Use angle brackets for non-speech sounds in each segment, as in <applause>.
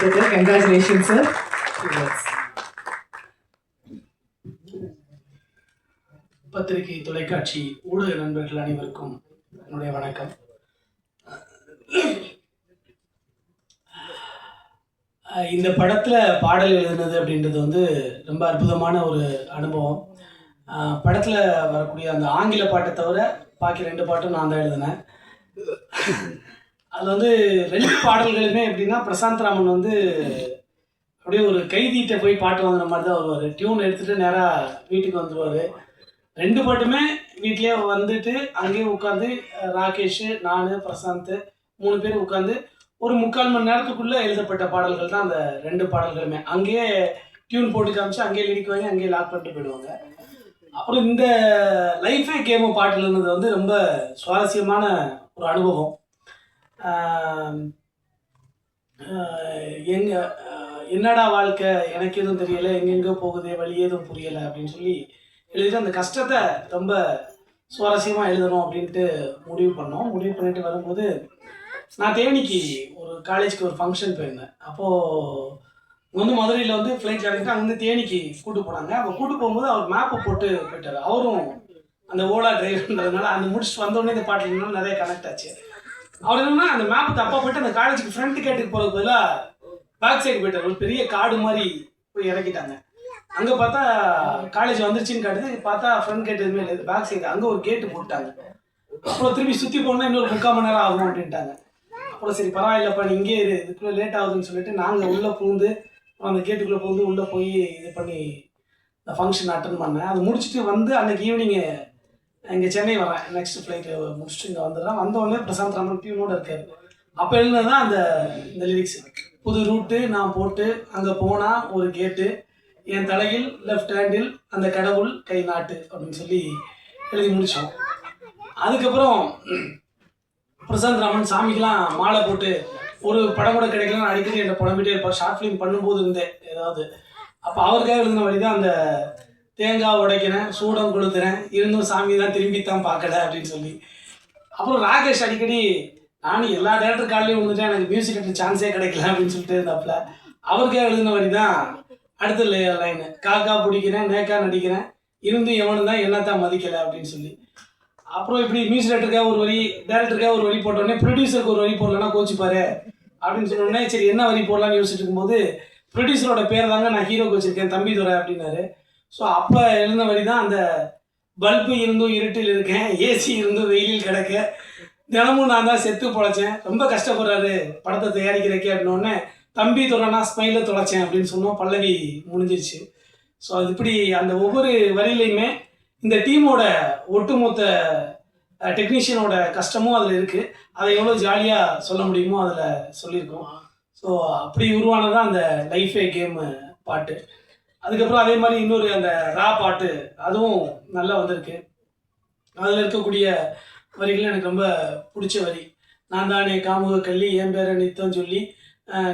கொடுத்தது congratulation sir பத்திரிகை தொலைக்காட்சி ஊடக நண்பர்கள் அனைவருக்கும் என்னுடைய வணக்கம். இந்த படத்தில் பாடல் எழுதுனது அப்படின்றது வந்து ரொம்ப அற்புதமான ஒரு அனுபவம். படத்தில் வரக்கூடிய அந்த ஆங்கில பாட்டை தவிர பாக்கி ரெண்டு பாட்டும் நான் தான் எழுதினேன். அதில் வந்து ரெண்டு பாடல்களுமே எப்படின்னா பிரசாந்த் ராமன் வந்து அப்படியே ஒரு கைதிகிட்ட போய் பாட்டு வாங்குற மாதிரி தான் வருவார். டியூன் எடுத்துகிட்டு நேராக வீட்டுக்கு வந்துடுவார் ரெண்டு பாட்டுமே வீட்டிலே வந்துட்டு அங்கேயே உட்காந்து ராகேஷ் நான் பிரசாந்த் மூணு பேர் உட்காந்து ஒரு முக்கால் மணி நேரத்துக்குள்ளே எழுதப்பட்ட பாடல்கள் தான் அந்த ரெண்டு பாடல்களுமே. அங்கேயே டியூன் போட்டு காமிச்சு அங்கேயே லிரிக் வாங்கி அங்கேயே லாக் பண்ணிட்டு போயிடுவாங்க. அப்புறம் இந்த லைஃபே கேமு பாட்டுலன்றது வந்து ரொம்ப சுவாரஸ்யமான ஒரு அனுபவம். எங்க என்னடா வாழ்க்கை? எனக்கு எதுவும் தெரியல. எங்கெங்கோ போகுதே வழி எதுவும் புரியலை அப்படின்னு சொல்லி எழுதி அந்த கஷ்டத்தை ரொம்ப சுவாரஸ்யமாக எழுதணும் அப்படின்ட்டு முடிவு பண்ணோம். முடிவு பண்ணிட்டு வரும்போது நான் தேனிக்கு ஒரு காலேஜ்க்கு ஒரு ஃபங்க்ஷன் போயிருந்தேன். அப்போது வந்து மதுரையில் வந்து ஃப்ளைட் இறங்கிட்டு அங்கே வந்து தேனிக்கு கூட்டு போனாங்க. அப்போ கூட்டு போகும்போது அவர் மேப்பை போட்டு போயிட்டார். அவரும் அந்த ஓலா டிரைவர்ன்றதுனால அந்த முடிச்சுட்டு வந்தோடனே இந்த பாட்டில் நிறைய கனெக்ட் ஆச்சு. அவர் என்னன்னா அந்த மேப் தப்பா போயிட்டு அந்த காலேஜுக்கு ஃப்ரண்ட் கேட்டுக்கு போறது பதிலாக பேக் சைடு போயிட்டார். ஒரு பெரிய காடு மாதிரி போய் இறக்கிட்டாங்க. அங்கே பார்த்தா காலேஜ் வந்துருச்சுன்னு காட்டுது. பார்த்தா ஃப்ரண்ட் கேட் எதுவுமே இல்லை. பேக் சைடு அங்கே ஒரு கேட்டு போட்டாங்க. அப்புறம் திரும்பி சுற்றி போனா இன்னொரு முக்கால் மணி நேரம் ஆகும் அப்படின்ட்டாங்க. அப்புறம் சரி பரவாயில்லப்பா நீ இங்கே இரு. இதுக்குள்ளே லேட் ஆகுதுன்னு சொல்லிட்டு நாங்கள் உள்ளே பூந்து அந்த கேட்டுக்குள்ளே பூந்து உள்ளே போய் இது பண்ணி இந்த ஃபங்க்ஷன் அட்டன் பண்ணேன். அது முடிச்சுட்டு வந்து அன்னைக்கு ஈவினிங்கு இங்கே சென்னை வரேன். நெக்ஸ்ட் ஃப்ளைட்டு முடிச்சுட்டு இங்கே வந்துடுறேன். வந்தோடனே பிரசாந்த் ராமன் பியூனோட இருக்காரு. அப்போ எழுந்தது தான் அந்த இந்த லிரிக்ஸ் புது ரூட்டு நான் போட்டு அங்கே போனால் ஒரு கேட்டு என் தலையில் லெஃப்ட் ஹேண்டில் அந்த கடவுள் கை நாட்டு அப்படின்னு சொல்லி எழுதி முடித்தோம் அதுக்கப்புறம் பிரசாந்த் ராமன் சாமிக்கெலாம் மாலை போட்டு ஒரு படம் கூட கிடைக்கலன்னு அடிக்கடி என்ன புலம்பிட்டே இருப்பார். ஷார்ட் ஃபிலிம் பண்ணும்போது இருந்தேன் ஏதாவது. அப்போ அவருக்காக எழுதின வழி தான் அந்த தேங்காய் உடைக்கிறேன் சூடம் கொளுத்துறேன் இருந்தும் சாமி தான் திரும்பி தான் பார்க்கல அப்படின்னு சொல்லி. அப்புறம் ராகேஷ் அடிக்கடி நானும் எல்லா டேரக்டர் காலையும் வந்துட்டேன் எனக்கு மியூசிக் எடுத்து சான்ஸே கிடைக்கல அப்படின்னு சொல்லிட்டு இருந்தாப்புல அவருக்கே எழுதின வரி தான் அடுத்த லைனு காக்கா பிடிக்கிறேன் நேக்கா நடிக்கிறேன் இருந்தும் எவனும் தான் என்னத்தான் மதிக்கலை அப்படின்னு சொல்லி. அப்புறம் இப்படி மியூசிக் டேரக்டருக்காக ஒரு வரி டேரக்டருக்காக ஒரு வரி போட்டோடனே ப்ரொடியூசருக்கு ஒரு வரி போடலன்னா கோச்சிப்பாரு அப்படின்னு சொன்னோடனே சரி என்ன வரி போடலாம்னு யோசிச்சுட்டு இருக்கும்போது ப்ரொடியூசரோட பேர் தாங்க நான் ஹீரோக்கு வச்சிருக்கேன் தம்பி துரை அப்படின்னாரு. ஸோ அப்போ எழுந்த வரி தான் அந்த பல்பு இருந்தும் இருட்டில் இருக்கேன் ஏசி இருந்தும் வெயிலில் கிடக்க. தினமும் நான் தான் செத்து பொழைச்சேன். ரொம்ப கஷ்டப்படுறாரு படத்தை தயாரிக்கிறக்கே அப்படின்னோடனே தம்பி தொடனா ஸ்மைல தொலைச்சேன் அப்படின்னு சொன்னோம். பல்லவி முடிஞ்சிருச்சு. ஸோ அது இப்படி அந்த ஒவ்வொரு வரியிலையுமே இந்த டீமோட ஒட்டுமொத்த டெக்னீஷியனோட கஷ்டமும் அதில் இருக்குது அதை எவ்வளோ ஜாலியாக சொல்ல முடியுமோ அதில் சொல்லியிருக்கோம். ஸோ அப்படி உருவானதான் அந்த லைஃபே கேமு பாட்டு. அதுக்கப்புறம் அதே மாதிரி இன்னொரு அந்த ரா பாட்டு அதுவும் நல்லா வந்திருக்கு. அதில் இருக்கக்கூடிய வரிகள் எனக்கு ரொம்ப பிடிச்ச வரி. நான் தானே காமுக கள்ளி என் பேரை நித்தம் சொல்லி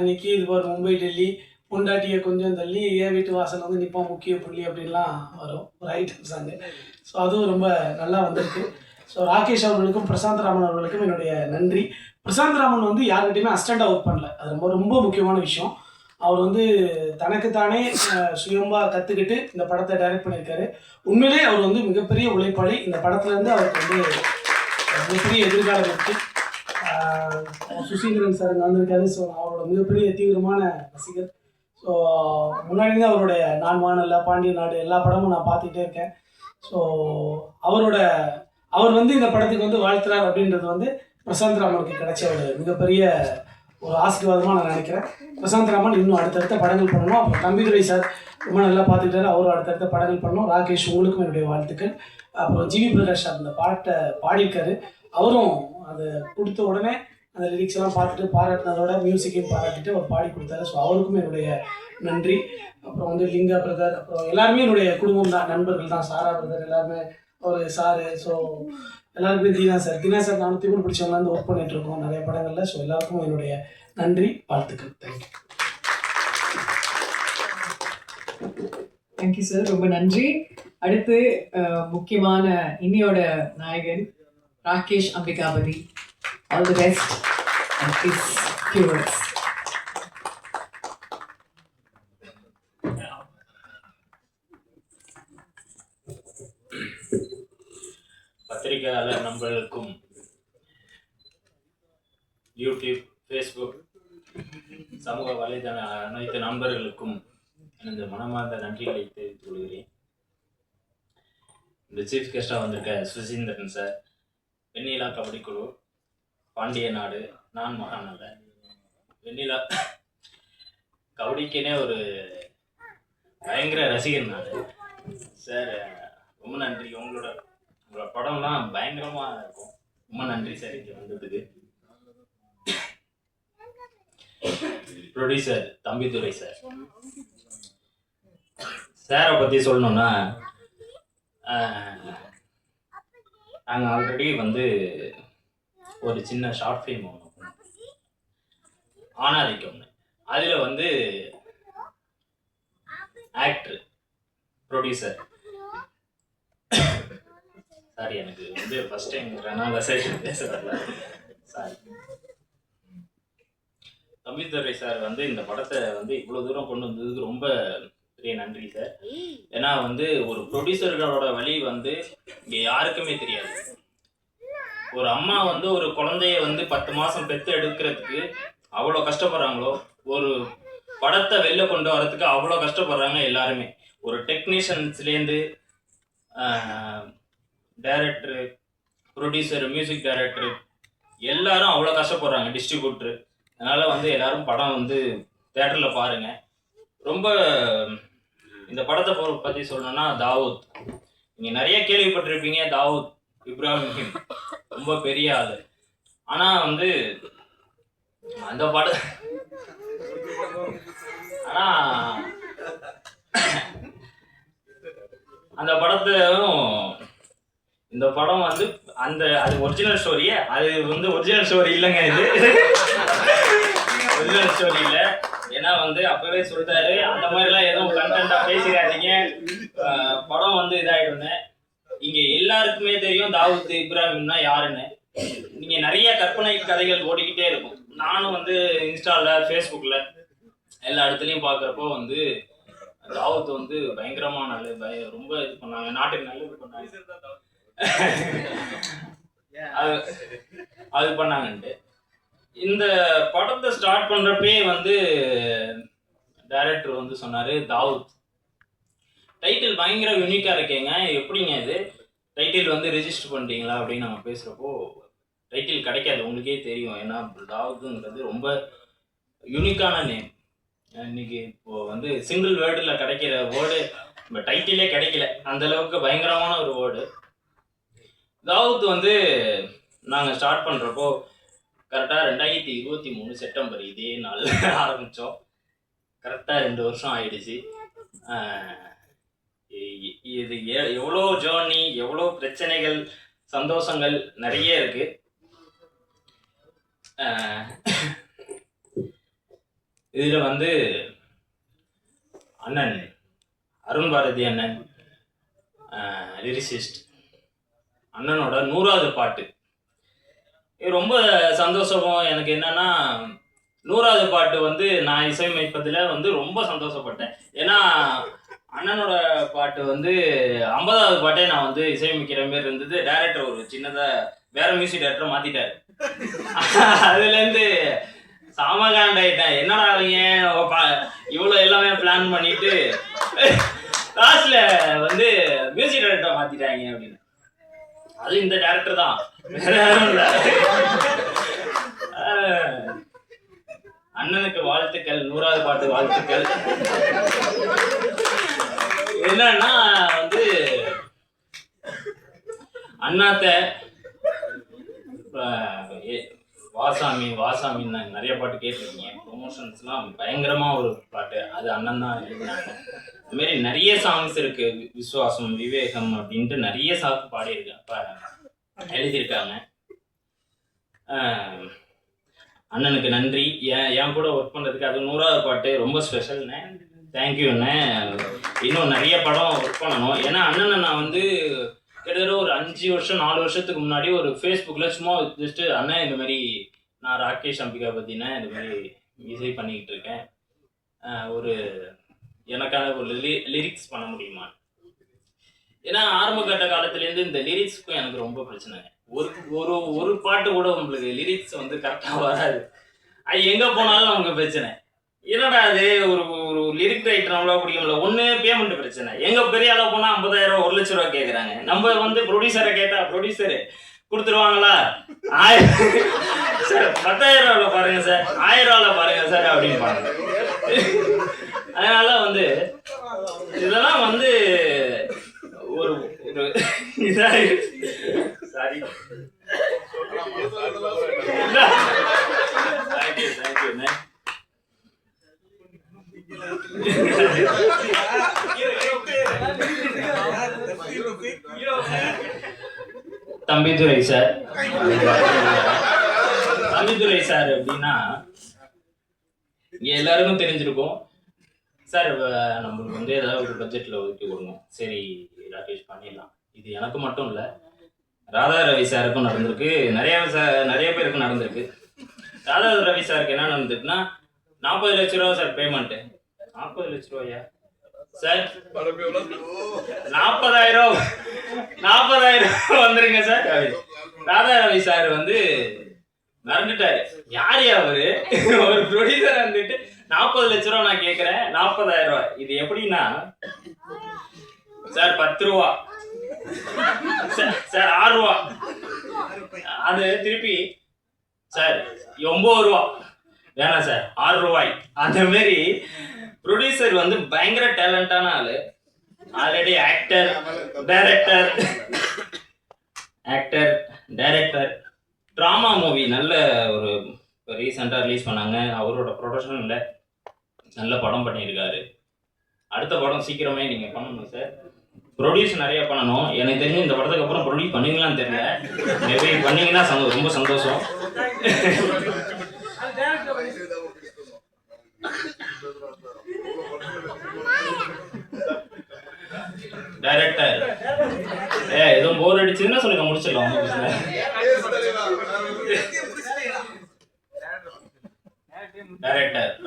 நிற்கி இது போகிற மும்பை டெல்லி பொண்டாட்டியை கொஞ்சம் தள்ளி என் வீட்டு வாசல் வந்து நிற்பான் முக்கிய புள்ளி அப்படின்லாம் வரும். ஒரு ஐட்டம் சாங்கு ஸோ அதுவும் ரொம்ப நல்லா வந்திருக்கு. ஸோ ராகேஷ் அவர்களுக்கும் பிரசாந்த் ராமன் அவர்களுக்கும் என்னுடைய நன்றி. பிரசாந்த் ராமன் வந்து யார்கிட்டையுமே அஸ்டண்டாக ஒர்க் பண்ணல. அது ரொம்ப ரொம்ப முக்கியமான விஷயம். அவர் வந்து தனக்குத்தானே சுயம்பா கற்றுக்கிட்டு இந்த படத்தை டைரக்ட் பண்ணியிருக்காரு. உண்மையிலே அவர் வந்து மிகப்பெரிய உழைப்பாளி. இந்த படத்துலேருந்து அவருக்கு வந்து மிகப்பெரிய எதிர்காலம் இருக்கு சுசீந்திரன் சார் இங்கே வந்திருக்காரு. ஸோ அவரோட மிகப்பெரிய தீவிரமான ரசிகர். ஸோ முன்னாடி தான் அவருடைய நான் வானல்ல பாண்டிய நாடு எல்லா படமும் நான் பார்த்துக்கிட்டே இருக்கேன். ஸோ அவரோட அவர் வந்து இந்த படத்துக்கு வந்து வாழ்த்துறார் அப்படின்றது வந்து பிரசாந்த் ராமனுக்கு கிடைச்ச ஒரு மிகப்பெரிய ஒரு ஆசீர்வாதமாக நான் நினைக்கிறேன். பிரசாந்த் ராமன் இன்னும் அடுத்தடுத்த படங்கள் பண்ணணும். அப்புறம் தம்பிதுரை சார் ரொம்ப நல்லா பார்த்துக்கிட்டாரு. அவரும் அடுத்தடுத்த படங்கள் பண்ணணும். ராகேஷ் உங்களுக்கும் என்னுடைய வாழ்த்துக்கள். அப்புறம் ஜிவி பிரகாஷ் சார் அந்த பாட்டை பாடியிருக்காரு. அவரும் அதை கொடுத்த உடனே அந்த லிரிக்ஸ் எல்லாம் பார்த்துட்டு பாராட்டினதோட மியூசிக்கையும் பாராட்டிட்டு அவர் பாடி கொடுத்தாரு. ஸோ அவருக்கும் என்னுடைய நன்றி. அப்புறம் வந்து லிங்கா பிரதர் அப்புறம் எல்லாருமே என்னுடைய குடும்பம் தான் நண்பர்கள் தான் சாரா பிரதர் எல்லாருமே ஒரு சாரு. ஸோ எல்லாருக்குமே தீனா சார். தீனா சார் நானும் திமிழ் பிடிச்சவங்க வந்து ஒர்க் பண்ணிட்டு இருக்கோம் நிறைய படங்களில். ஸோ எல்லாருக்கும் என்னுடைய நன்றி வாழ்த்துக்கள். தேங்க்யூ தேங்க்யூ சார் ரொம்ப நன்றி. அடுத்து முக்கியமான இன்னியோட நாயகன் Rakesh Ambikapathy. All the best and please பத்திரிகையாளர் நண்பர்களுக்கும் யூடியூப் ஃபேஸ்புக் சமூக வலைதள அனைத்து நண்பர்களுக்கும் எனது மனமார்ந்த நன்றிகளை தெரிவித்துக் கொள்கிறேன். இந்த சீஃப் கெஸ்டாக வந்திருக்க சுசீந்திரன் சார் வெண்ணிலா கபடி குழு பாண்டிய நாடு நான் மகாநல்ல வெண்ணிலா கபடிக்குனே ஒரு பயங்கர ரசிகன் நான். சார் ரொம்ப நன்றி. உங்களோட உங்களோட படம்லாம் பயங்கரமாக இருக்கும். ரொம்ப நன்றி சார் இங்கே வந்ததுக்கு. Producer Thambidurai sir. சாரை பற்றி சொல்லணும்னா நாங்கள் ஆல்ரெடி வந்து ஒரு சின்ன ஷார்ட் ஃபிலிம் ஒன்று ஆனாதிக்கு அதில் வந்து ஆக்டர் ப்ரொடியூசர் சாரி எனக்கு வந்து ஃபர்ஸ்ட் டைம் ரெனால சார் பேச வரல சாரி தம்பித்துறை சார் வந்து இந்த படத்தை வந்து இவ்வளோ தூரம் கொண்டு வந்ததுக்கு ரொம்ப பெரிய நன்றி சார். ஏன்னா வந்து ஒரு ப்ரொடியூசர்களோட வழி வந்து இங்கே யாருக்குமே தெரியாது. ஒரு அம்மா வந்து ஒரு குழந்தைய வந்து பத்து மாதம் பெற்று எடுக்கிறதுக்கு அவ்வளோ கஷ்டப்படுறாங்களோ ஒரு படத்தை வெளில கொண்டு வரதுக்கு அவ்வளோ கஷ்டப்படுறாங்க எல்லாருமே. ஒரு டெக்னீஷியன்ஸ்லேருந்து டைரக்டரு ப்ரொடியூசர் மியூசிக் டைரக்டரு எல்லாரும் அவ்வளோ கஷ்டப்படுறாங்க டிஸ்ட்ரிபியூட்ரு அதனால் வந்து எல்லாரும் படம் வந்து தேட்டரில் பாருங்கள் ரொம்ப இந்த படத்தை பற்றி சொல்லணும்னா தாவூத். நீங்கள் நிறைய கேள்விப்பட்டிருப்பீங்க தாவூத் இப்ராஹிம் ரொம்ப பெரிய ஆள். ஆனால் வந்து அந்த பட ஆனால் அந்த படத்தையும் இந்த படம் வந்து அந்த அது ஒரிஜினல் ஸ்டோரியே அது வந்து ஒரிஜினல் ஸ்டோரி இல்லைங்க இது. ஒரிஜினல் ஸ்டோரி இல்லை. ஏன்னா வந்து அப்பவே சொல்லிட்டாரு அந்த மாதிரிலாம் எதுவும் கண்டென்ட்டா பேசிடாதீங்க. படம் வந்து இதாயிடும்னு. இங்க எல்லாருக்குமே தெரியும் தாவூத் இப்ராஹிம்னா யாருன்னு. நீங்க நிறைய கற்பனை கதைகள் ஓடிக்கிட்டே இருக்கும். நானும் வந்து இன்ஸ்டால ஃபேஸ்புக்ல எல்லா இடத்துலயும் பாக்குறப்போ வந்து தாவூத் வந்து பயங்கரமான நல்ல ரொம்ப இது பண்ணாங்க. நாட்டுக்கு நல்லது பண்ணாங்க. <laughs> அது அது பண்ணாங்கன்ட்டு. இந்த படத்தை ஸ்டார்ட் பண்ணுறப்பே வந்து டைரக்டர் வந்து சொன்னார் தாவூத். டைட்டில் பயங்கர யூனிக்காக இருக்கேங்க. எப்படிங்க இது? டைட்டில் வந்து ரிஜிஸ்டர் பண்ணிட்டீங்களா அப்படின்னு நம்ம பேசுகிறப்போ டைட்டில் கிடைக்காது. உங்களுக்கே தெரியும். ஏன்னா தாவூத்துங்கிறது ரொம்ப யூனிக்கான நேம் இன்னைக்கு இப்போ வந்து சிங்கிள் வேர்டில் கிடைக்கிற வேர்டு நம்ம டைட்டிலே கிடைக்கல. அந்த அளவுக்கு பயங்கரமான ஒரு வேர்டு தாவூத் வந்து நாங்கள் ஸ்டார்ட் பண்ணுறப்போ கரெக்டாக ரெண்டாயிரத்தி இருபத்தி மூணு செப்டம்பர் இதே நாள் <laughs> ஆரம்பித்தோம் கரெக்டாக ரெண்டு வருஷம் ஆயிடுச்சு. இது எவ்வளோ ஜேர்னி எவ்வளோ பிரச்சனைகள் சந்தோஷங்கள் நிறைய இருக்கு. இதில் வந்து அண்ணன் அருண் பாரதி அண்ணன் லிரிசிஸ்ட் அண்ணனோட நூறாவது பாட்டு. இது ரொம்ப சந்தோஷம். எனக்கு என்னன்னா நூறாவது பாட்டு வந்து நான் இசையமைப்பதில் வந்து ரொம்ப சந்தோஷப்பட்டேன். ஏன்னா அண்ணனோட பாட்டு வந்து ஐம்பதாவது பாட்டே நான் வந்து இசையமைக்கிற மாதிரி இருந்தது. டைரக்டர் ஒரு சின்னதாக வேற மியூசிக் டைரக்டரை மாத்திட்டாரு. அதுலேருந்து சாமகாண்டாயிட்டேன் என்னடா அவங்க இவ்வளோ எல்லாமே பிளான் பண்ணிட்டு லாஸ்ட்ல வந்து மியூசிக் டைரக்டரை மாத்திட்டாங்க அப்படின்னு. அது இந்த டேரக்டர் தான். யாரும் அண்ணனுக்கு வாழ்த்துக்கள் நூறாவது பாட்டு வாழ்த்துக்கள். என்னன்னா வந்து அண்ணாத்த ஏ- வாசாமி வாசாமின்னு நிறைய பாட்டு கேட்டிருக்கீங்க. ப்ரொமோஷன்ஸ்லாம் பயங்கரமா ஒரு பாட்டு. அது அண்ணன் தான் எழுதினாங்க. அது மாதிரி நிறைய சாங்ஸ் இருக்கு. விசுவாசம் விவேகம் அப்படின்ட்டு நிறைய சாங்ஸ் பாடியிருக்காங்க எழுதியிருக்காங்க. அண்ணனுக்கு நன்றி. என் என் கூட ஒர்க் பண்ணுறதுக்கு அது நூறாவது பாட்டு. ரொம்ப ஸ்பெஷல்ண்ணே தேங்க்யூண்ணே இன்னும் நிறைய படம் ஒர்க் பண்ணணும். ஏன்னா அண்ணனை நான் வந்து கிட்டத்தட்ட ஒரு அஞ்சு வருஷம் நாலு வருஷத்துக்கு முன்னாடி ஒரு ஃபேஸ்புக்கில் சும்மா ஜஸ்ட்டு அண்ணன் இந்த மாதிரி நான் ராகேஷ் அம்பிகா பற்றின இந்த மாதிரி இசை பண்ணிக்கிட்டு இருக்கேன். ஒரு எனக்கான ஒரு லிரிக்ஸ் பண்ண முடியுமா? ஏன்னா ஆரம்ப கட்ட காலத்துலேருந்து இந்த லிரிக்ஸ்க்கும் எனக்கு ரொம்ப பிரச்சனை. ஒரு ஒரு ஒரு பாட்டு கூட உங்களுக்கு லிரிக்ஸ் வந்து கரெக்டாக வராது. அது எங்கே போனாலும் அவங்க பிரச்சனை. என்னடா அது ஒரு ஒரு லிரிக் ரைட்டர் அவ்வளோ பிடிக்கும்ல ஒன்று பேமெண்ட் பிரச்சனை. எங்கே பெரிய அளவு போனால் ஐம்பதாயிரம் ஒரு லட்ச ரூபா கேட்குறாங்க நம்ம வந்து ப்ரொடியூசரை கேட்டால் ப்ரொடியூசரு கொடுத்துருவாங்களா? ஆயிரம் சார் பத்தாயிரம் ரூபாவில் பாருங்க சார். ஆயிரம் ரூபாவில் பாருங்க சார் அப்படின்பாங்க அதனால வந்து இதெல்லாம் வந்து ஒரு சாரி. தேங்க்யூ தேங்க்யூண்ணே தம்பிதுரை சார். தம்பிதுரை சார் அப்படின்னா இங்க எல்லாருக்கும் தெரிஞ்சிருக்கும். சார் நம்மளுக்கு வந்து ஏதாவது ஒரு பட்ஜெட்டில் ஒதுக்கி கொடுங்க. சரி ராகேஷ் பண்ணிடலாம். இது எனக்கு மட்டும் இல்லை ராதா ரவி சாருக்கும் நடந்திருக்கு. நிறைய சார் நிறைய பேருக்கு நடந்திருக்கு. ராதா ரவி சாருக்கு என்ன நடந்திருக்குன்னா நாற்பது லட்ச ரூபா சார் பேமெண்ட்டு நாற்பது லட்ச ரூபாயா? சார் நாற்பதாயிரம் நாற்பதாயிரம் வந்துருங்க சார். ராதா ரவி சார் வந்து மறந்துட்டாரு. யார் அவரு? ஒரு ப்ரொடியூசர் வந்துட்டு நாற்பது லட்ச ரூபா நான் கேட்குறேன் நாற்பதாயிரம் ரூபாய். இது எப்படின்னா சார் பத்து ரூபா. சார், ஆறு ரூபா. அது திருப்பி சார் ஒன்பது ரூபா. வேணாம் சார் ஆறு ரூபாய். அந்த மாதிரி ப்ரொடியூசர் வந்து பயங்கர டேலண்டான ஆளு. Already actor director actor director drama movie நல்ல ஒரு ரீசெண்டாக ரிலீஸ் பண்ணாங்க. அவரோட இல்லை நல்ல படம் பண்ணியிருக்காரு. அடுத்த படம் சீக்கிரமே நீங்கள் பண்ணணும் சார். ப்ரொடியூஸ் நிறைய பண்ணணும். எனக்கு தெரிஞ்சு இந்த படத்துக்கு அப்புறம் ப்ரொடியூஸ் பண்ணுவீங்களான்னு தெரியல. மேபி பண்ணீங்கன்னா சந்தோ- ரொம்ப சந்தோஷம். டைரக்டர் ஏ எதுவும் போர் அடிச்சுன்னா சொல்லுங்க முடிச்சிடலாம். ஒன்றும் பிரச்சனை இல்ல. டைரக்டர்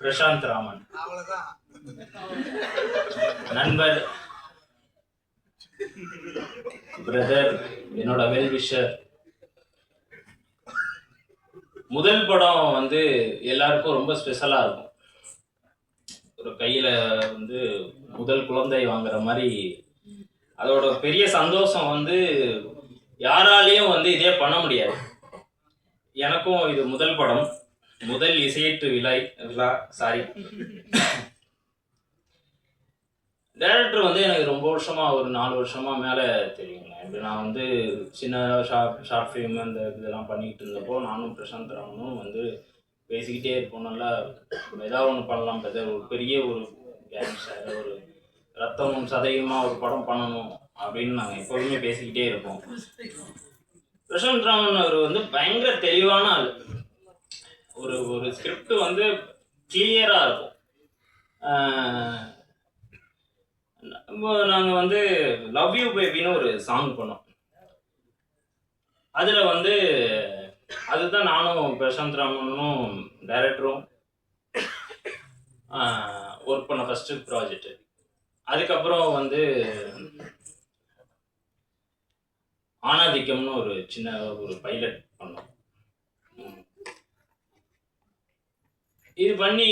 பிரசாந்த் ராமன் நண்பர் பிரதர் வெல் விஷர் முதல் படம் வந்து எல்லாருக்கும் ரொம்ப ஸ்பெஷலாக இருக்கும். ஒரு கையில வந்து முதல் குழந்தை வாங்குற மாதிரி அதோட பெரிய சந்தோஷம் வந்து யாராலையும் வந்து இதே பண்ண முடியாது. எனக்கும் இது முதல் படம். முதல் இசையீட்டு விழா விழா சாரி டேரக்டர் வந்து எனக்கு ரொம்ப வருஷமாக ஒரு நாலு வருஷமாக மேலே தெரியுங்க. இப்போ நான் வந்து சின்ன ஷார்ட் ஷார்ட் ஃபிலிம் அந்த இதெல்லாம் பண்ணிக்கிட்டு இருந்தப்போ நானும் பிரசாந்த் ராமனும் வந்து பேசிக்கிட்டே இருப்போம். நல்லா ஏதாவது ஒன்று பண்ணலாம் பிரதர். ஒரு பெரிய ஒரு கேங்ஸ்டர் ஒரு ரத்தமும் சதையுமா ஒரு படம் பண்ணணும் அப்படின்னு நாங்கள் எப்போதுமே பேசிக்கிட்டே இருப்போம். பிரசாந்த் ராமன் அவர் வந்து பயங்கர தெளிவான ஆள். ஒரு ஒரு ஸ்கிரிப்ட் வந்து கிளியராக இருக்கும். நாங்கள் வந்து லவ் யூ பேபின்னு ஒரு சாங் பண்ணோம். அதில் வந்து அதுதான் நானும் பிரசாந்த் ராமனும் டைரக்டரும் ஒர்க் பண்ண ஃபஸ்ட்டு ப்ராஜெக்ட் அதுக்கப்புறம் வந்து ஆனாதிக்கம்னு ஒரு சின்ன ஒரு பைலட் பண்ணோம். இது பண்ணி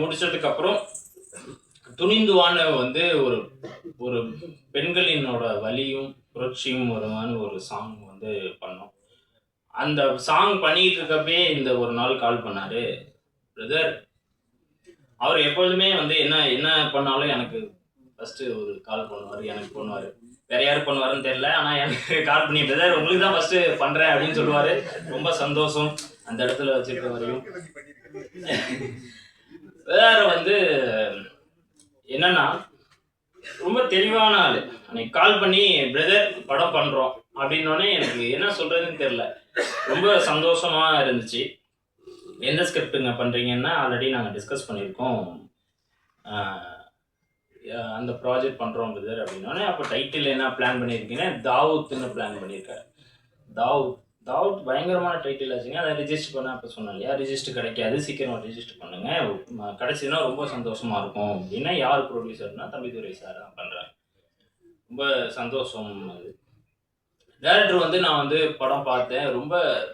முடிச்சதுக்கப்புறம் துணிந்துவான வந்து ஒரு ஒரு பெண்களினோட வலியும் புரட்சியும் வருவான்னு ஒரு சாங் வந்து பண்ணோம். அந்த சாங் பண்ணிட்டு இருக்கப்பே இந்த ஒரு நாள் கால் பண்ணாரு. பிரதர் அவர் எப்பொழுதுமே வந்து என்ன என்ன பண்ணாலும் எனக்கு ஃபர்ஸ்ட் ஒரு கால் பண்ணுவார் எனக்கு பண்ணுவார். வேற யார் பண்ணுவாருன்னு தெரியல ஆனால் எனக்கு கால் பண்ணி பிரதர் உங்களுக்கு தான் ஃபர்ஸ்ட் பண்றேன் அப்படின்னு சொல்லுவாரு. ரொம்ப சந்தோஷம் அந்த இடத்துல வச்சிருக்க வரையும். வேற வந்து என்னன்னா ரொம்ப தெளிவான ஆளு. அன்னைக்கு கால் பண்ணி பிரதர் படம் பண்றோம். அப்படின்னோடனே எனக்கு என்ன சொல்றதுன்னு தெரியல. ரொம்ப சந்தோஷமா இருந்துச்சு. எந்த ஸ்கிரிப்டுங்க பண்றீங்கன்னா ஆல்ரெடி நாங்கள் டிஸ்கஸ் பண்ணியிருக்கோம். அந்த ப்ராஜெக்ட் பண்ணுறோம் பிரதர் அப்படின்னோடனே அப்போ டைட்டில் என்ன பிளான் பண்ணியிருக்கீங்கன்னா தாவூத்துன்னு பிளான் பண்ணியிருக்காரு. தாவூத். தாவூத் பயங்கரமான டைட்டில் ஆச்சுங்க அதை ரிஜிஸ்டர் பண்ண அப்போ சொன்னேன் இல்லையா ரிஜிஸ்டர் கிடைக்காது? சீக்கிரம் ரிஜிஸ்டர் பண்ணுங்க. ம- கிடைச்சதுன்னா ரொம்ப சந்தோஷமா இருக்கும். அப்படின்னா யார் ப்ரொடியூசர்னா தம்பிதுரை சார் தான் பண்ணுறாங்க ரொம்ப சந்தோஷம் அது. டேரக்டர் வந்து நான் வந்து படம் பார்த்தேன். ரொம்ப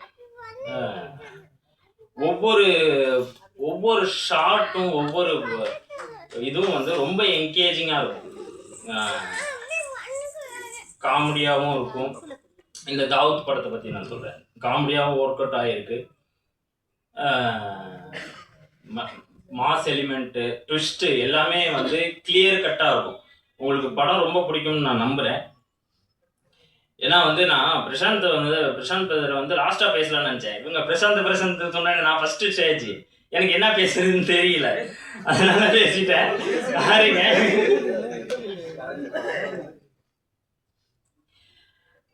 ஒவ்வொரு ஒவ்வொரு ஷார்ட்டும் ஒவ்வொரு இதுவும் வந்து ரொம்ப என்கேஜிங்காக இருக்கும். காமெடியாகவும் இருக்கும். இந்த தாவூத் படத்தை பற்றி நான் சொல்கிறேன் காமெடியாகவும் ஒர்க் அவுட் ஆகிருக்கு மாஸ் எலிமெண்ட்டு ட்விஸ்ட்டு எல்லாமே வந்து கிளியர் கட்டாக இருக்கும். உங்களுக்கு படம் ரொம்ப பிடிக்கும்னு நான் நம்புகிறேன் ஏன்னா வந்து நான் பிரசாந்த் வந்து பிரசாந்த் பிரதர் வந்து லாஸ்ட்டாக பேசலாம்னு நினச்சேன். இவங்க பிரசாந்த் பிரசாந்த் சொன்னாங்க நான் ஃபஸ்ட்டு ஸ்டேஜ் எனக்கு என்ன பேசுறதுன்னு தெரியல. அதனால பேசிட்டேன். யாருங்க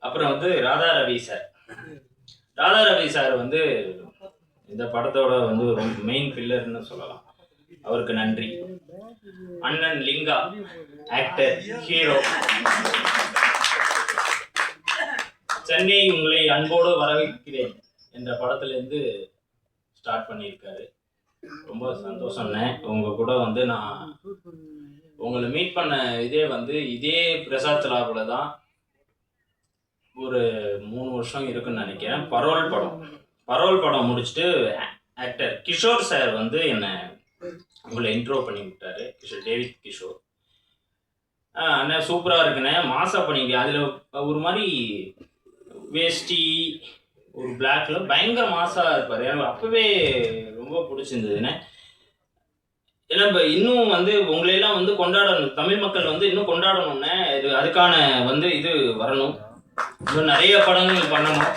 அப்புறம் வந்து ராதா ரவி சார். ராதா ரவி சார் வந்து இந்த படத்தோட வந்து ஒரு மெயின் பில்லர்னு சொல்லலாம். அவருக்கு நன்றி. அண்ணன் லிங்கா ஆக்டர் ஹீரோ சென்னை உங்களை அன்போடு வரவேற்கிறேன் என்ற படத்துலேருந்து ஸ்டார்ட் பண்ணியிருக்காரு. ரொம்ப சந்தோஷம்ண்ணே உங்க கூட வந்து நான் உங்களை மீட் பண்ண இதே வந்து இதே பிரசாத் லாபில் தான் ஒரு மூணு வருஷம் இருக்குன்னு நினைக்கிறேன். பரோல் படம். பரோல் படம் முடிச்சுட்டு ஆக்டர் கிஷோர் சார் வந்து என்னை உங்களை இன்ட்ரோ பண்ணி விட்டாரு. கிஷோர் டேவிட் கிஷோர். அண்ணா சூப்பராக இருக்குண்ணே. மாசா பண்ணிங்க. அதில் ஒரு மாதிரி வேஷ்டி ஒரு பிளாக்ல பயங்கர மாசாக இருப்பார். எனக்கு அப்போவே ரொம்ப பிடிச்சிருந்ததுண்ணே. ஏன்னா இப்போ இன்னும் வந்து உங்களையெல்லாம் வந்து கொண்டாடணும். தமிழ் மக்கள் வந்து இன்னும் கொண்டாடணும்னே இது அதுக்கான வந்து இது வரணும். இன்னும் நிறைய படங்கள் பண்ணணும்.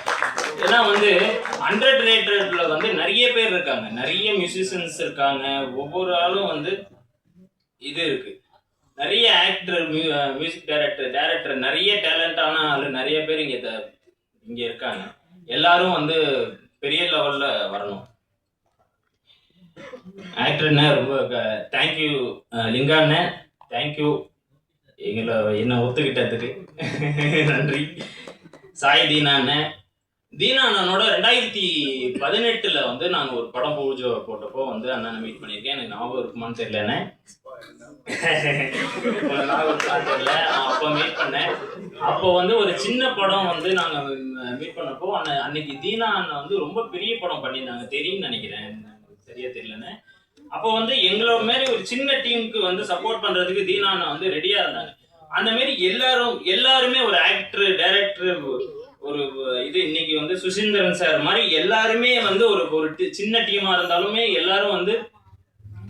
ஏன்னா வந்து ஹண்ட்ரட் ரேட்டட்ல வந்து நிறைய பேர் இருக்காங்க. நிறைய மியூசிஷியன்ஸ் இருக்காங்க. ஒவ்வொரு ஆளும் வந்து இது இருக்கு. நிறைய ஆக்டர் மியூசிக் டைரக்டர் டைரக்டர் நிறைய டேலண்டான ஆள் நிறைய பேர் இங்கே த- இருக்காங்க. எல்லாரும் வந்து பெரிய லெவலில் வரணும். ஆக்டர்ண்ணே ரொம்ப தேங்க்யூ லிங்காண்ணே தேங்க்யூ எங்களை என்ன ஒத்துக்கிட்டதுக்கு. நன்றி. சாய் தீனா அண்ணன் தீனா அண்ணனோட ரெண்டாயிரத்தி பதினெட்டுல வந்து நாங்க ஒரு படம் பூஜை போட்டப்போ வந்து அண்ணனை மீட் பண்ணியிருக்கேன். எனக்கு ஞாபகம் இருக்குமான்னு தெரியலண்ணே. தெரியல. நான் அப்போ மீட் பண்ணேன். அப்போ வந்து ஒரு சின்ன படம் வந்து நாங்க மீட் பண்ணப்போ அண்ணன் அன்னைக்கு தீனா அண்ணன் வந்து ரொம்ப பெரிய படம் பண்ணியிருந்தாங்க. தெரியும்னு நினைக்கிறேன். எனக்கு சரியா தெரியலன்னு அப்போ வந்து எங்களோட மாதிரி ஒரு சின்ன டீமுக்கு வந்து சப்போர்ட் பண்றதுக்கு தீனா அண்ணன் வந்து ரெடியா இருந்தாங்க. அந்த மாதிரி எல்லாரும் எல்லாருமே ஒரு ஆக்டர் டைரக்டர் ஒரு இது இன்னைக்கு வந்து சுசீந்திரன் சார் மாதிரி எல்லாருமே வந்து ஒரு ஒரு சின்ன டீமா இருந்தாலுமே எல்லாரும் வந்து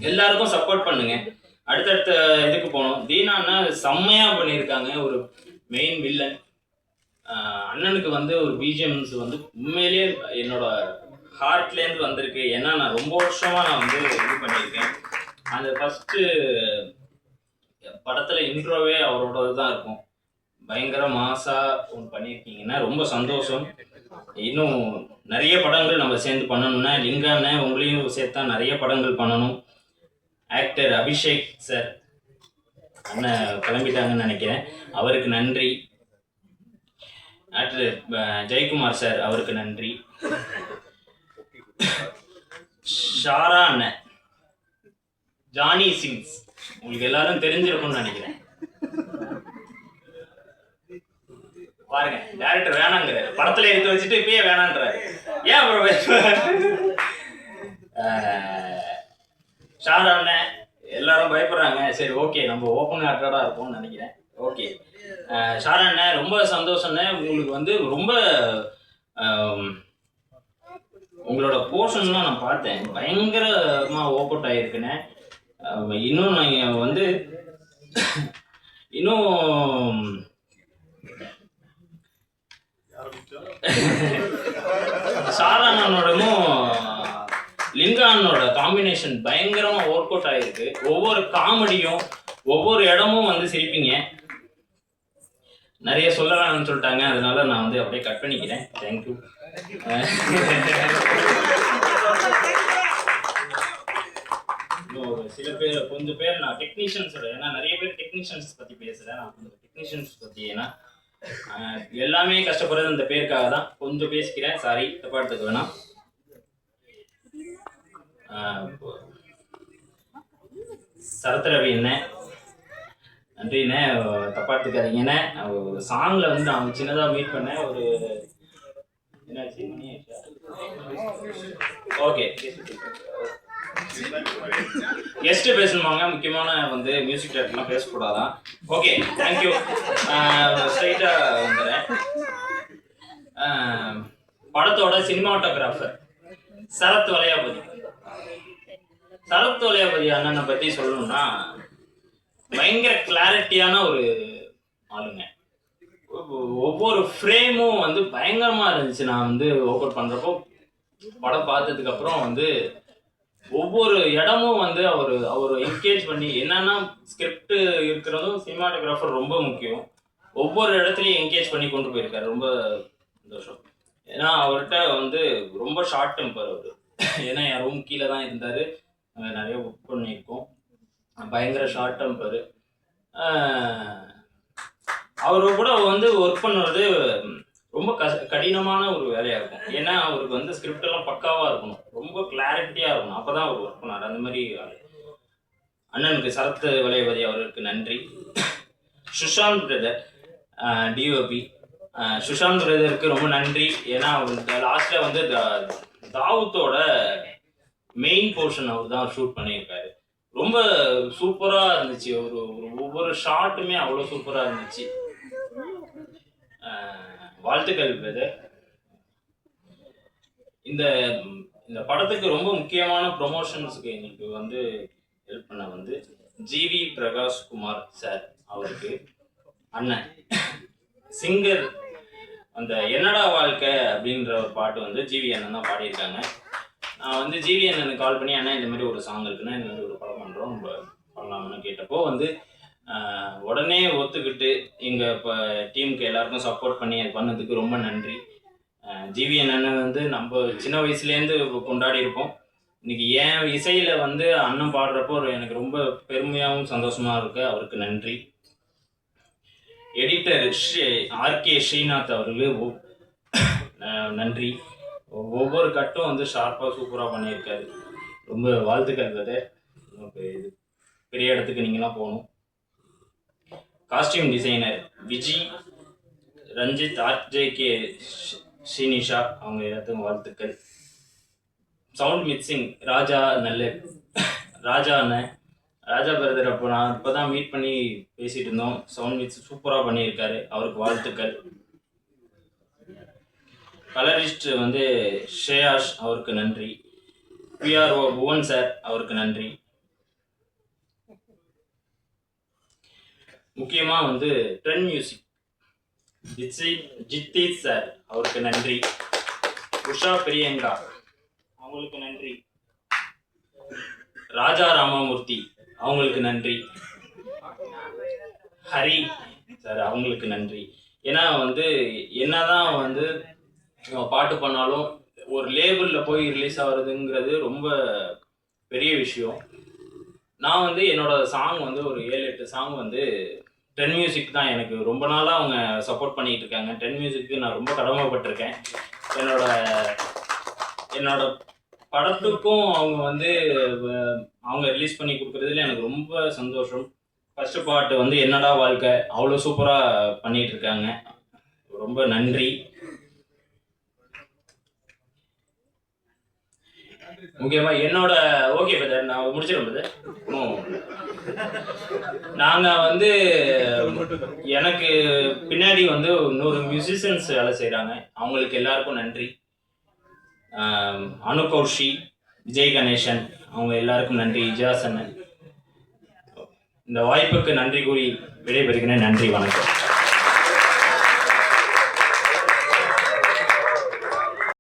எல்லாருக்கும் சப்போர்ட் பண்ணுங்க. அடுத்தடுத்த இதுக்கு போனோம் தீனான்னா செம்மையா பண்ணியிருக்காங்க. ஒரு மெயின் வில்லன் அண்ணனுக்கு வந்து ஒரு பிஜிஎம்ஸ் வந்து உண்மையிலேயே என்னோட ஹார்ட்லேருந்து வந்திருக்கு. ஏன்னா நான் ரொம்ப வருஷமா நான் வந்து இது பண்ணியிருக்கேன். அந்த ஃபஸ்ட்டு படத்துல இன்ட்ரோவே அவரோட தான் இருக்கும். பயங்கர மாசா ஒன்று பண்ணியிருக்கீங்கன்னா ரொம்ப சந்தோஷம். இன்னும் நிறைய படங்கள் நம்ம சேர்ந்து பண்ணணும்னா லிங்கான உங்களையும் சேர்த்தா நிறைய படங்கள் பண்ணணும். ஆக்டர் அபிஷேக் சார் அண்ணன் கிளம்பிட்டாங்கன்னு நினைக்கிறேன். அவருக்கு நன்றி. ஆக்டர் ஜெயக்குமார் சார் அவருக்கு நன்றி. ஷாரா அண்ணன் ஜானி சிங்ஸ். உங்களுக்கு எல்லாரும் தெரிஞ்சிருக்கும்னு நினைக்கிறேன். பாருங்க டேரக்டர் வேணாங்கிறாரு. படத்துல எடுத்து வச்சுட்டு இப்பயே வேணான்றாரு. ஏன் அப்புறம் ஷாரா எல்லாரும் பயப்படுறாங்க. சரி ஓகே நம்ம ஓப்பன் ஹார்ட்டடா இருப்போம்னு நினைக்கிறேன். ஓகே ஷாரா ரொம்ப சந்தோஷம்ண்ணே உங்களுக்கு வந்து ரொம்ப உங்களோட போர்ஷன்லாம் நான் பார்த்தேன். பயங்கரமாக ஓப்பட் அவுட் ஆகிருக்குண்ணே இன்னும் நீங்கள் வந்து இன்னும் சாரானோடமும் லிங்கானோட காம்பினேஷன் பயங்கரமா ஒர்க் அவுட் ஆகிருக்கு ஒவ்வொரு காமெடியும் ஒவ்வொரு இடமும் வந்து சிரிப்பீங்க. நிறைய சொல்ல வேணாம்னு சொல்லிட்டாங்க. அதனால நான் வந்து அப்படியே கட் பண்ணிக்கிறேன். தேங்க்யூ ஒரு சில பேர் கொஞ்சம் பேர் நான் டெக்னீஷியன்ஸோட ஏன்னா நிறைய பேர் டெக்னீஷியன்ஸ் பத்தி பேசுறேன். நான் கொஞ்சம் டெக்னீஷியன்ஸ் பத்தி ஏன்னா எல்லாமே கஷ்டப்படுறது அந்த பேருக்காக தான். கொஞ்சம் பேசிக்கிறேன். சாரி தப்பா எடுத்துக்க வேணாம் சரத்ரவி சரத் ரவி என்ன நன்றிண்ணே தப்பா எடுத்துக்காதீங்கண்ணே ஒரு சாங்ல வந்து நான் சின்னதாக மீட் பண்ணேன் ஒரு என்னாச்சு? மணி ஓகே கெஸ்ட் பேசணுமாங்க? முக்கியமான வந்து மியூசிக் டேரக்டர்லாம் பேசக்கூடாதான். ஓகே தேங்க்யூ ஸ்ட்ரைட்டாக வந்துடுறேன் படத்தோட சினிமாட்டோகிராஃபர் சரத் வலையாபதி சரத் வலையாபதி அண்ணனை பற்றி சொல்லணும்னா பயங்கர கிளாரிட்டியான ஒரு ஆளுங்க. ஒவ்வொரு ஃப்ரேமும் வந்து பயங்கரமாக இருந்துச்சு. நான் வந்து ஒர்க் அவுட் பண்ணுறப்போ படம் பார்த்ததுக்கு அப்புறம் வந்து ஒவ்வொரு இடமும் வந்து அவர் அவர் என்கேஜ் பண்ணி என்னன்னா ஸ்கிரிப்ட் இருக்கிறதும் சினிமாட்டோகிராஃபர் ரொம்ப முக்கியம். ஒவ்வொரு இடத்துலையும் என்கேஜ் பண்ணி கொண்டு போயிருக்காரு. ரொம்ப சந்தோஷம். ஏன்னா அவர்கிட்ட வந்து ரொம்ப ஷார்ட் டெம்பர் அவர். ஏன்னா என் ரூம் கீழே தான் இருந்தார். நிறைய ஒர்க் பண்ணியிருக்கோம். பயங்கர ஷார்ட் டெம்பர் அவர் கூட வந்து ஒர்க் பண்ணுறது ரொம்ப கஷ கடினமான ஒரு வேலையாக இருக்கும். ஏன்னா அவருக்கு வந்து ஸ்கிரிப்ட் எல்லாம் பக்காவாக இருக்கணும். ரொம்ப கிளாரிட்டியாக இருக்கணும். அப்போ தான் அவர் ஒர்க் பண்ணார். அந்த மாதிரி அண்ணனுக்கு சரத் வளையபதி அவருக்கு நன்றி. சுஷாந்த் பிரதர் டிஓபி சுஷாந்த் பிரதருக்கு ரொம்ப நன்றி. ஏன்னா அவர் லாஸ்ட்டில் வந்து தா- தாவூத்தோட மெயின் போர்ஷன் அவர் தான் ஷூட் பண்ணியிருக்காரு. ரொம்ப சூப்பராக இருந்துச்சு. ஒரு ஒவ்வொரு ஷாட்டுமே அவ்வளோ சூப்பராக இருந்துச்சு. வாழ்த்துக்கள் பிரதர் இந்த இந்த படத்துக்கு ரொம்ப முக்கியமான ப்ரொமோஷன்ஸுக்கு எங்களுக்கு வந்து ஹெல்ப் பண்ண வந்து ஜிவி பிரகாஷ் குமார் சார் அவருக்கு அண்ணன். சிங்கர் அந்த என்னடா வாழ்க்கை அப்படின்ற ஒரு பாட்டு வந்து ஜிவி அண்ணன் தான் பாடியிருக்காங்க. நான் வந்து ஜிவி அண்ணனுக்கு கால் பண்ணி அண்ணா இந்த மாதிரி ஒரு சாங் இருக்குன்னா இந்த மாதிரி ஒரு படம் பண்ணுறோம் நம்ம பண்ணலாம்னு கேட்டப்போ வந்து உடனே ஒத்துக்கிட்டு எங்கள் இப்போ டீமுக்கு எல்லாருக்கும் சப்போர்ட் பண்ணி அது பண்ணதுக்கு ரொம்ப நன்றி. ஜிவி அண்ணன் வந்து நம்ம சின்ன வயசுலேருந்து கொண்டாடி இருப்போம். இன்னைக்கு என் இசையில் வந்து அண்ணன் பாடுறப்போ எனக்கு ரொம்ப பெருமையாகவும் சந்தோஷமாக இருக்கு. அவருக்கு நன்றி. எடிட்டர் ஆர்கே ஸ்ரீநாத் அவர்களுக்கு நன்றி. ஒவ்வொரு கட்டும் வந்து ஷார்ப்பாக சூப்பராக பண்ணியிருக்காரு. ரொம்ப வாழ்த்துக்கள் பிரதர் இது பெரிய இடத்துக்கு நீங்களாம் போகணும். Costume designer Viji Ranjith RJK Srinisha அவங்க எல்லாத்துக்கும் வாழ்த்துக்கள். சவுண்ட் மிக்சிங் ராஜா நல்ல ராஜா அண்ணன் ராஜா பிரதர் அப்போ நான் இப்போ தான் மீட் பண்ணி பேசிகிட்டு இருந்தோம். சவுண்ட் மிக்ஸ் சூப்பராக பண்ணியிருக்காரு. அவருக்கு வாழ்த்துக்கள். கலரிஸ்ட் வந்து ஷேயாஷ் அவருக்கு நன்றி. பிஆர்ஓ புவன் சார் அவருக்கு நன்றி. முக்கியமாக வந்து trend music Jithi Jitheesh sir அவருக்கு நன்றி. உஷா பிரியங்கா அவங்களுக்கு நன்றி. ராஜா ராமமூர்த்தி அவங்களுக்கு நன்றி. ஹரி சார் அவங்களுக்கு நன்றி. ஏன்னா வந்து என்னதான் வந்து பாட்டு பண்ணாலும் ஒரு லேபிளில் போய் ரிலீஸ் ஆகுறதுங்கிறது ரொம்ப பெரிய விஷயம். நான் வந்து என்னோட சாங் வந்து ஒரு ஏழு எட்டு சாங் வந்து டென் மியூசிக் தான் எனக்கு ரொம்ப நாளாக அவங்க சப்போர்ட் பண்ணிட்டு இருக்காங்க. டென் மியூசிக்கு நான் ரொம்ப கடமைப்பட்டிருக்கேன். என்னோட என்னோட படத்துக்கும் அவங்க வந்து அவங்க ரிலீஸ் பண்ணி கொடுக்குறதுல எனக்கு ரொம்ப சந்தோஷம். ஃபர்ஸ்ட் பாட்டு வந்து என்னடா வாழ்க்கை? அவ்வளோ சூப்பராக பண்ணிகிட்ருக்காங்க இருக்காங்க. ரொம்ப நன்றி. முக்கியமா என்னோட ஓகே பிரதர் நான் முடிச்சிடும் பிரதர் நாங்க வந்து எனக்கு பின்னாடி வந்து இன்னொரு மியூசிஷியன்ஸ் வேலை செய்கிறாங்க அவங்களுக்கு எல்லாருக்கும் நன்றி. அனுகௌஷி அனு கௌஷி விஜய் கணேசன் அவங்க எல்லாருக்கும் நன்றி. இஜாசன் இந்த வாய்ப்புக்கு நன்றி கூறி விடைபெறுகிறேன். நன்றி வணக்கம்.